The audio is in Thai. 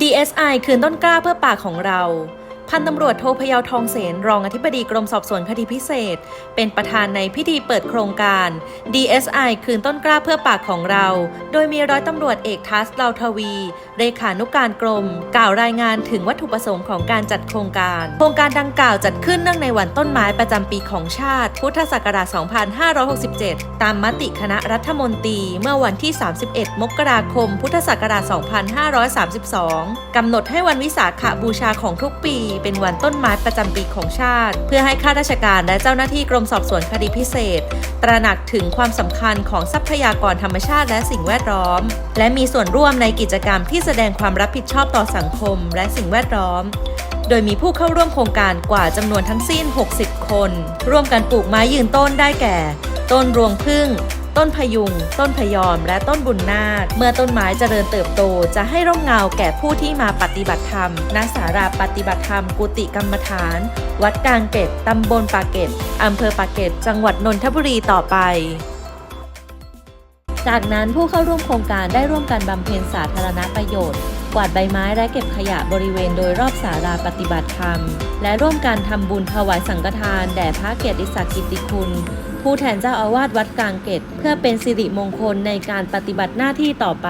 DSI คืนต้นกล้าเพื่อปากของเรา พันตำรวจโทพยาวทองเสนรองอธิบดีกรมสอบสวนคดีพิเศษ เป็นประธานในพิธีเปิดโครงการ DSI คืนต้นกล้าเพื่อป่าของเรา โดยมีร้อยตำรวจเอกทัสเลาทวีเลขานุการกรม กล่าวรายงานถึงวัตถุประสงค์ของการจัดโครงการ โครงการดังกล่าวจัดขึ้นเนื่องในวันต้นไม้ประจำปีของชาติ พุทธศักราช 2567 ตามมติคณะรัฐมนตรีเมื่อวันที่ 31 มกราคม พุทธศักราช 2532 กำหนดให้วันวิสาขบูชาของทุกปีเป็นวันต้นไม้ประจำปีของชาติ เพื่อให้ข้าราชการและเจ้าหน้าที่กรมสอบสวนคดีพิเศษ ตระหนักถึงความสำคัญของทรัพยากรธรรมชาติและสิ่งแวดล้อม และมีส่วนร่วมในกิจกรรมที่แสดงความรับผิดชอบต่อสังคม และสิ่งแวดล้อมโดยมีผู้เข้าร่วมโครงการกว่าจำนวนทั้งสิ้น 60 คน ร่วมกันปลูกไม้ยืนต้นได้แก่ ต้นรวงพึ่ง ต้นพยุง ต้นพยอม และต้นบุญนาค เมื่อต้นไม้เจริญเติบโต จะให้ร่มเงาแก่ผู้ที่มาปฏิบัติธรรม ณ สาราปฏิบัติธรรม กุติกรรมฐาน วัดกลางเกตตำบลปากเกตอำเภอปากเกตจังหวัดนนทบุรีต่อไปจากนั้นผู้เข้าร่วมโครงการได้ร่วมกันบำเพ็ญสาธารณประโยชน์ วาดใบไม้และเก็บขยะบริเวณโดยรอบสาราปฏิบัติธรรม และร่วมการทำบุญถวายสังฆทาน แด่พระเกียรติศักดิ์กิติคุณ ผู้แทนเจ้าอาวาสวัดกลางเกตเพื่อเป็นสิริมงคลในการปฏิบัติหน้าที่ต่อไป